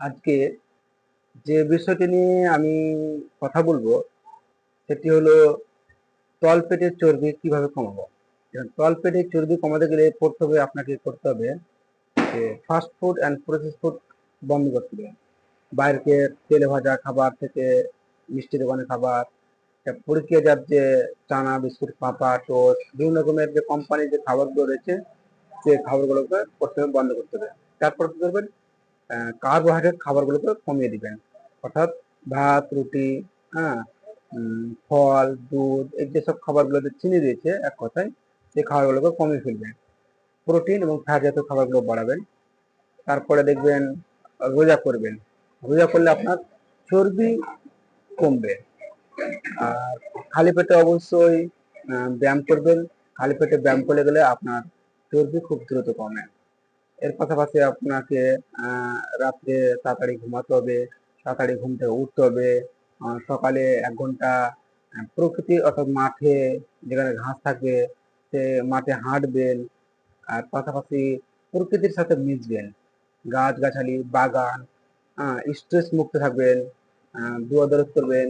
আজকে যে বিষয়টি নিয়ে আমি কথা বলব, সেটি হলো তলপেটের চর্বি কীভাবে কমাবো? তলপেটের চর্বি কমাতে গেলে করতে হবে আপনাকে করতে হবে যে fast food and process food বন্ধ করতে হবে। বাইরেকে তেলে ভাজা খাবার থেকে মিষ্টি দোকানের খাবার প্রক্রিয়াজাত যে চানা, বিস্কুট, পাপা, টোস্ট, বিভিন্ন রকমের যে কোম্পানির যে খাবারগুলো রয়েছে, সেই খাবারগুলোকে প্রথমে বন্ধ করতে হবে। তারপর কি করবেন? কার্বোহাইড্রেট খাবারগুলোকে কমিয়ে দিবেন। অর্থাৎ ভাত, রুটি হ্যাঁ ফল, দুধ, এই যেসব খাবারগুলোতে চিনি দিয়েছে এক কথায় সেই খাবারগুলোকে কমিয়ে ফেলবেন। প্রোটিন এবং ফ্যাট জাতীয় খাবারগুলো বাড়াবেন। তারপরে দেখবেন রোজা করবেন। রোজা করলে আপনার চর্বি কমবে। আর খালি পেটে অবশ্যই ব্যায়াম করবেন। খালি পেটে ব্যায়াম করে গেলে আপনার চর্বি খুব দ্রুত কমে। এর পাশাপাশি আপনাকে রাত্রে তাড়াতাড়ি ঘুমাতে হবে, তাড়াতাড়ি ঘুম থেকে উঠতে হবে সকালে এক ঘণ্টা প্রকৃতি অর্থাৎ মাঠে যেখানে ঘাস থাকে, সে মাঠে হাঁটবেন, আর পাশাপাশি প্রকৃতির সাথে মিশবেন। গাছ গাছালি বাগান স্ট্রেস মুক্ত থাকবেন দোয়া দরদ করবেন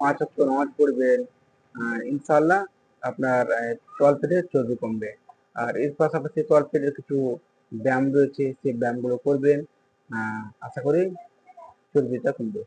পাঁচ অক্ট নামাজ পড়বেন ইনশাল্লাহ আপনার তল পেটে চর্বি কমবে। আর এর পাশাপাশি তল পেটের কিছু ব্যায়াম রয়েছে সেই ব্যায়ামগুলো করবেন। আশা করি চর্বিটা কমবে